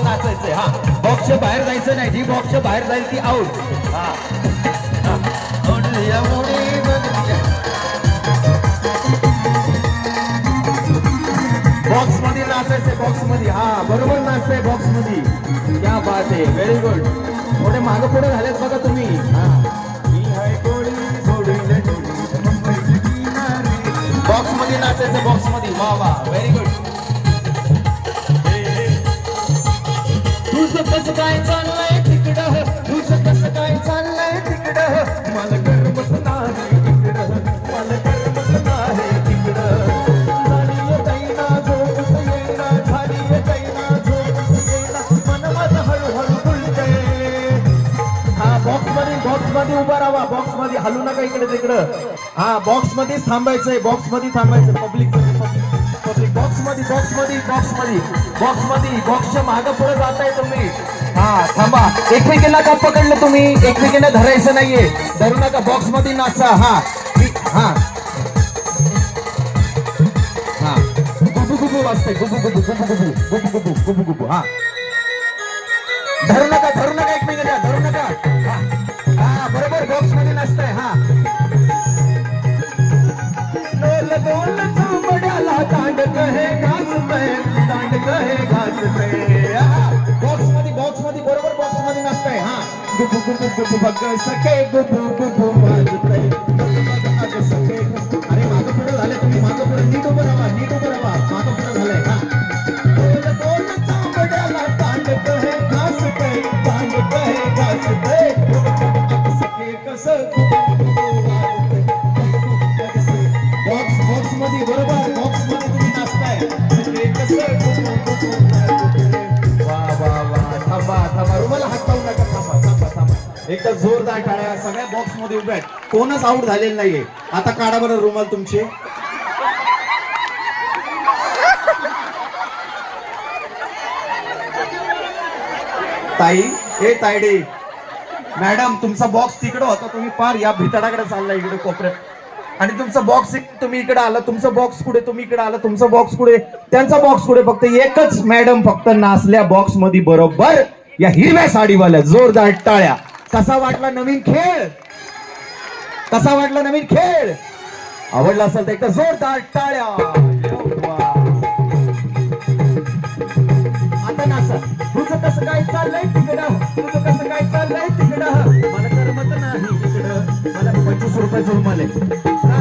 नाचायचे हा बॉक्समध्ये नाचायचंय हा. बॉक्सच्या बाहेर जायचं नाही जी बॉक्सच्या बाहेर जाईल ती आऊट हा. बॉक्समध्ये नाचायचंय बॉक्समध्ये. हा बरोबर नाचतंय बॉक्समध्ये. क्या बात आहे. व्हेरी गुड थोडे मागे पुढे झालेत बघा तुम्ही. बॉक्समध्ये नाचायचं बॉक्समध्ये. वा वा. व्हेरी गुड कसं काय चाललंय तिकडं? तुझं कसं काय चाललंय तिकडं? मला करमत नाही तिकडं. मला करमत नाही तिकडं. दैना झोप दैना झोप मन माझं हळूहळू फुलतंय. हा बॉक्समध्ये बॉक्समध्ये उभा राहा बॉक्समध्ये हलू नका इकडे तिकडं. हा बॉक्समध्ये थांबायचंय बॉक्समध्ये थांबायचं पब्लिक बॉक्समध्ये बॉक्समध्ये बॉक्समध्ये बॉक्समध्ये बॉक्सच्या मागं पुढे जाताय तुम्ही. हा थांबा. एकमेकीला का पकडलं तुम्ही? एकमेकीला धरायचं नाहीये. धरू नका बॉक्समध्ये नाचा. हा. हा. हा. गुबू गुबू गुबू गुबू गुबू गुबू गुबू गुबू गुबू गुबू हा. धरू नका धरू नका एकमेकांना धरू नका. हा. बरोबर बॉक्समध्ये नसतंय हा. लोल डोल चांबड्याला दांड कहे बॉक्समध्ये बॉक्समध्ये बरोबर बॉक्समध्ये नसतंय हा. गुबु गुबु गुबु बग सके गुबु गुबु वाजतंय बग सके अरे मागं पुढे झाले तुम्ही मागं पुढे नीट उभं एकदा जोरदार टाळ्या सगळ्या बॉक्समध्ये उभ्या आहेत. कोणच आउट झालेलं नाहीये. आता काढा बरं रुमाल तुमचे. ताई हे तायडे मॅडम तुमचा बॉक्स तिकडं होता तुम्ही पार या भितडाकडे चालला इकडे कोपऱ्यात. आणि तुमचं बॉक्स तुम्ही इकडे आला तुमचं बॉक्स कुठे तुम्ही इकडे आला तुमचं बॉक्स कुठे? त्यांचा बॉक्स कुठे? फक्त एकच मॅडम फक्त नाचल्या बॉक्समध्ये बरोबर या हिरव्या साडीवाल्या जोरदार टाळ्या. कसा वाटला नवीन खेळ? कसा वाटला नवीन खेळ? आवडला असेल तर एकदा जोरदार टाळ्या. आता नाचा तुझं कसं काय चाललंय? तिकडं तुझं कसं काय चाललंय? रुपये जुर्माने